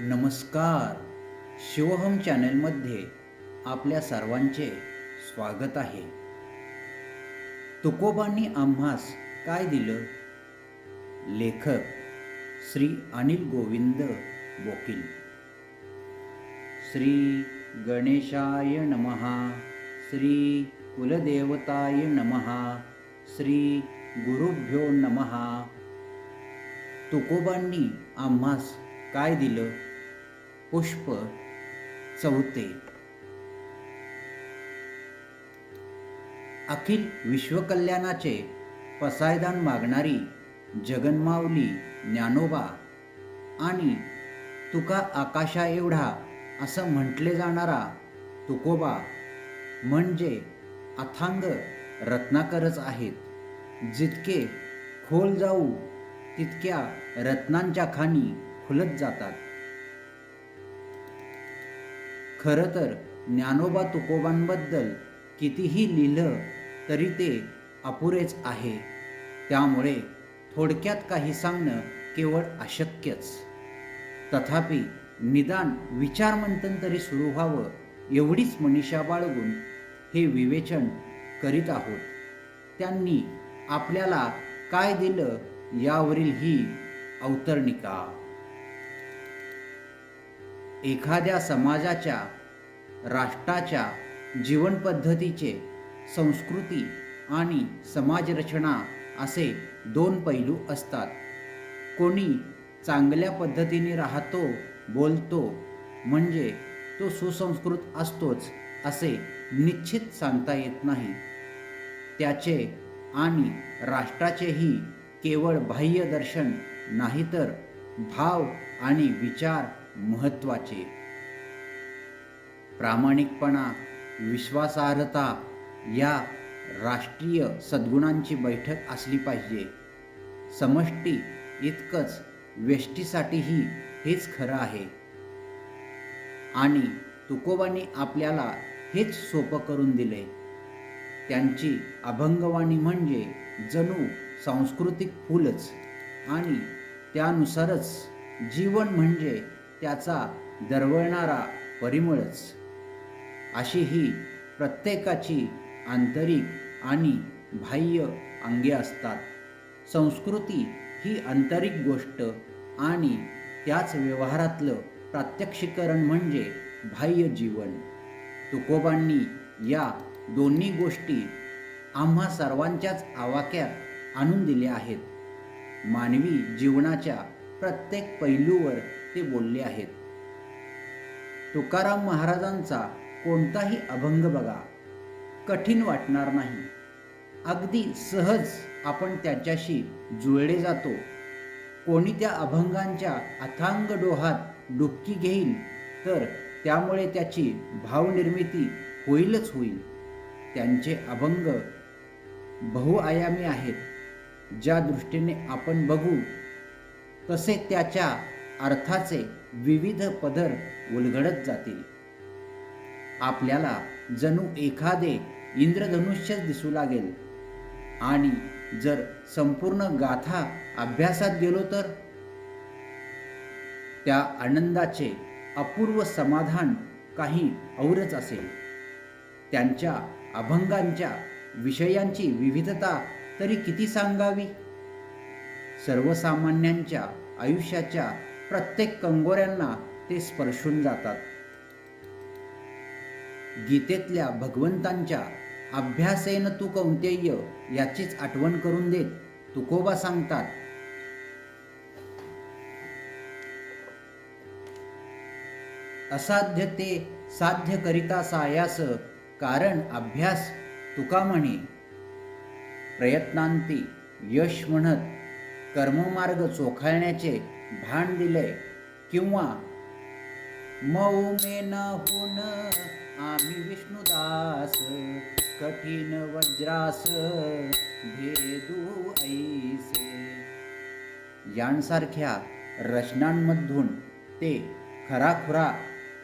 नमस्कार. शिवहम चॅनलमध्ये आपल्या सर्वांचे स्वागत आहे. तुकोबांनी आम्हास काय दिलं? लेखक श्री अनिल गोविंद बोकील श्री गणेशाय नमहा श्री कुलदेवताय नमहा श्री गुरुभ्यो नमहा तुकोबांनी आम्हास काय दिलं? पुष्प चौथे अखिल विश्वकल्याणाचे पसायदान मागणारी जगन्माऊली ज्ञानोबा आणि तुका आकाशा एवढा असं म्हटले जाणारा तुकोबा म्हणजे अथांग रत्नाकरच आहेत. जितके खोल जाऊ तितक्या रत्नांच्या खाणी खुलत जातात. खरं तर ज्ञानोबा तुकोबांबद्दल कितीही लिहिलं तरी ते अपुरेच आहे. त्यामुळे थोडक्यात काही सांगणं केवळ अशक्यच. तथापि निदान विचारमंथन तरी सुरू व्हावं एवढीच मनीषा बाळगून हे विवेचन करीत आहोत. त्यांनी आपल्याला काय दिलं यावरील ही अवतरणिका. एखाद्या समाजाच्या राष्ट्राच्या जीवनपद्धतीचे संस्कृती आणि समाजरचना असे दोन पैलू असतात. कोणी चांगल्या पद्धतीने राहतो बोलतो म्हणजे तो सुसंस्कृत असतोच असे निश्चित सांगता येत नाही. त्याचे आणि राष्ट्राचेही केवळ बाह्य दर्शन नाही तर भाव आणि विचार महत्त्वाचे. प्रामाणिकपणा विश्वासार्हता या राष्ट्रीय सद्गुणांची बैठक असली पाहिजे. समष्टी इतकंच व्यष्टीसाठीही हेच खरं आहे. आणि तुकोबांनी आपल्याला हेच सोपं करून दिले. त्यांची अभंगवाणी म्हणजे जणू सांस्कृतिक फूलच आणि त्यानुसारच जीवन म्हणजे त्याचा दरवळणारा परिमळच. अशी ही प्रत्येकाची आंतरिक आणि बाह्य अंगे असतात. संस्कृती ही आंतरिक गोष्ट आणि त्याच व्यवहारातलं प्रात्यक्षिकरण म्हणजे बाह्य जीवन. तुकोबांनी या दोन्ही गोष्टी आम्हा सर्वांच्याच आवाक्यात आणून दिल्या आहेत. मानवी जीवनाच्या प्रत्येक पैलूवर ते बोलले आहेत. तुकाराम महाराजांचा कोणताही अभंग बघा. कठीण वाटणार नाही. अगदी सहज आपण त्याच्याशी जुळले जातो. कोणी त्या अभंगांच्या अथांग डोहात डुबकी घेईल तर त्यामुळे त्याची भावनिर्मिती होईलच होईल. त्यांचे अभंग बहुआयामी आहेत. ज्या दृष्टीने आपण बघू तसे त्याच्या अर्थाचे विविध पदर उलगडत जातील. आपल्याला जणू एखादे इंद्रधनुष्यच दिसू लागेल. आणि जर संपूर्ण गाथा अभ्यासात गेलो तर? त्या आनंदाचे अपूर्व समाधान काही औरच असेल. त्यांच्या अभंगांच्या विषयांची विविधता तरी किती सांगावी? सर्वसामान्यांच्या आयुष्याच्या प्रत्येक कंगोऱ्यांना ते स्पर्शून जातात. गीतेतल्या भगवंतांच्या अभ्यासेन तू कौंतेय याचीच आठवण करून देत तुकोबा सांगतात. असाध्य ते साध्य करिता सायास कारण अभ्यास तुका म्हणे. प्रयत्नांती यश म्हणत कर्ममार्ग चोखाळण्याचे भान दिले किंवा मौमेन हुन आम्ही विष्णुदास कठीण वज्रास भेदू ऐसे. यांसारख्या रचनांमधून ते खराखुरा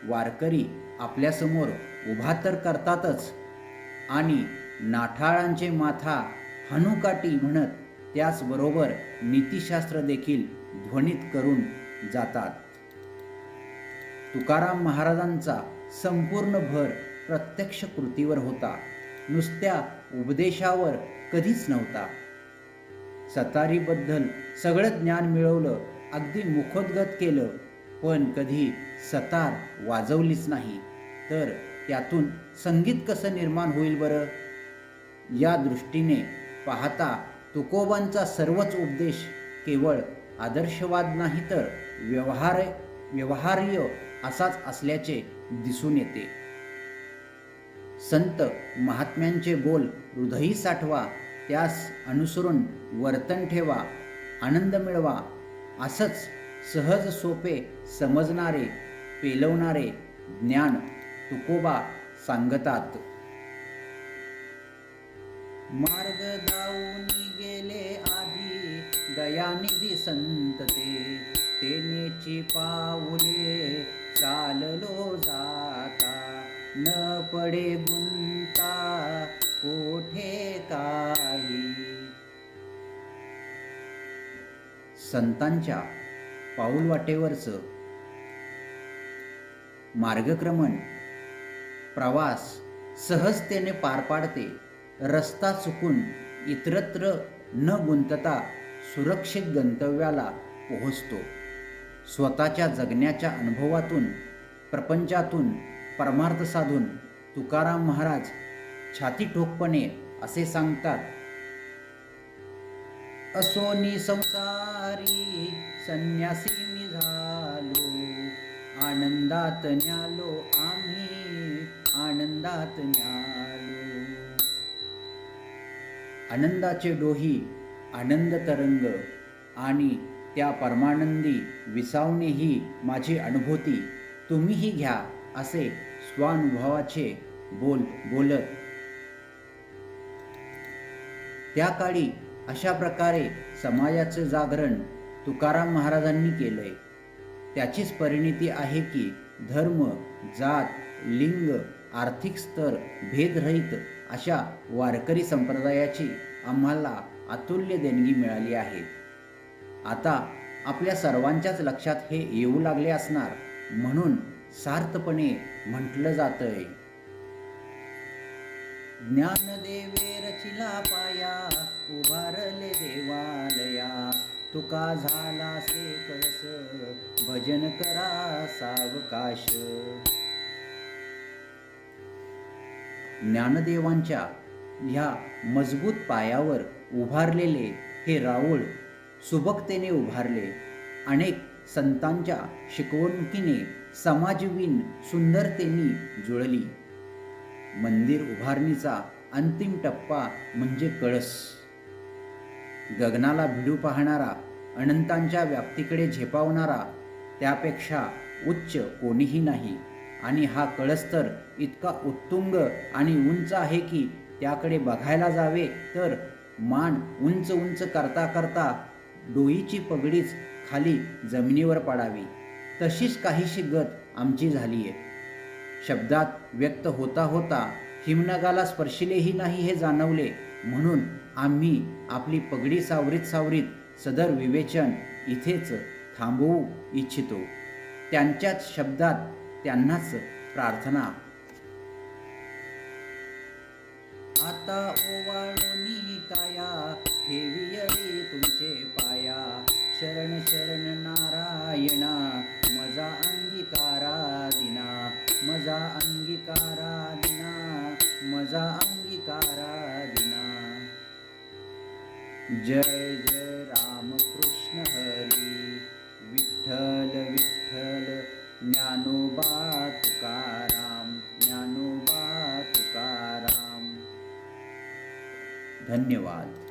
वारकरी आपल्यासमोर उभा तर करतातच आणि नाठाळांचे माथा हनुकाटी म्हणत त्याचबरोबर नीतिशास्त्र देखील ध्वनित करून जातात. तुकाराम महाराजांचा संपूर्ण भर प्रत्यक्ष कृतीवर होता. नुसत्या उपदेशावर कधीच नव्हता. सतारीबद्दल सगळं ज्ञान मिळवलं अगदी मुखोद्गत केलं पण कधी सतार वाजवलीच नाही. तर त्यातून संगीत कसं निर्माण होईल बरं? या दृष्टीने पाहता तुकोबांचा सर्वच उपदेश केवळ आदर्शवाद नाही तर व्यवहार व्यवहार्य असाच असल्याचे दिसून येते. संत महात्म्यांचे बोल हृदयी साठवा त्यास अनुसरून वर्तन ठेवा आनंद मिळवा असंच सहज सोपे समजणारे पेलवणारे ज्ञान तुकोबा सांगतात. मार्ग केले गेले आधी. दयानिधी संतते तेनेची पाऊले चाललो जाता. न पडे गुंता कोठे काही संतांच्या पाऊलवाटेवरचं मार्गक्रमण प्रवास सहजतेने पार पाडते. रस्ता चुकून इतरत्र न गुंतता सुरक्षित गंतव्याला पोहोचतो. स्वतःच्या जगण्याच्या अनुभवातून प्रपंचातून परमार्थ साधून तुकाराम महाराज छाती ठोकपणे असे सांगतात असोनी संसारी संन्यासी मी झालो आनंदात न्यालो आम्ही आनंदात न्यालो आनंदाचे डोही आनंद तरंग आणि त्या परमानंदी विसावणे ही माझी अनुभूती. तुम्हीही घ्या असे स्वानुभवाचे बोल बोलत. त्या काळी अशा प्रकारे समाजाचं जागरण तुकाराम महाराजांनी केलंय. त्याचीच परिणिती आहे की धर्म जात लिंग आर्थिक स्तर भेदरहित अशा वारकरी संप्रदायाची आम्हाला अतुल्य देणगी मिळाली आहे. आता आपल्या सर्वांच्याच लक्षात हे येऊ लागले असणार म्हणून सार्थपणे म्हटलं जातंय. ज्ञानदेवे रचिला पाया उभारले देवालया. तुका झाला से कळस भजन करा सावकाश. ज्ञानदेवांच्या ह्या मजबूत पायावर उभारलेले हे राऊळ सुबकतेने उभारले. अनेक संतांच्या शिकवणुकीने समाजवीन सुंदरतेने जुळली. मंदिर उभारणीचा अंतिम टप्पा म्हणजे कळस. गगनाला भिडू पाहणारा अनंतांच्या व्याप्तीकडे झेपावणारा त्यापेक्षा उच्च कोणीही नाही. आणि हा कळस तर इतका उत्तुंग आणि उंच आहे की त्याकडे बघायला जावे तर मान उंच उंच करता करता डोईची पगडीच खाली जमिनीवर पडावी. तशीच काहीशी गत आमची झाली आहे शब्दात व्यक्त होता होता हिमनगाला स्पर्शिलेही नाही हे जाणवले. म्हणून आम्ही आपली पगडी सावरीत सावरीत सदर विवेचन इथेच थांबवू इच्छितो. त्यांच्याच शब्दात त्यांनाच प्रार्थना. आता ओवाळणी काया ठेवियली तुमचे पाया. शरण शरण नारायणा मजा अंगीकारा दिना. मजा अंगीकारा दिना मजा अंगीकारा दिना. जय जय. धन्यवाद.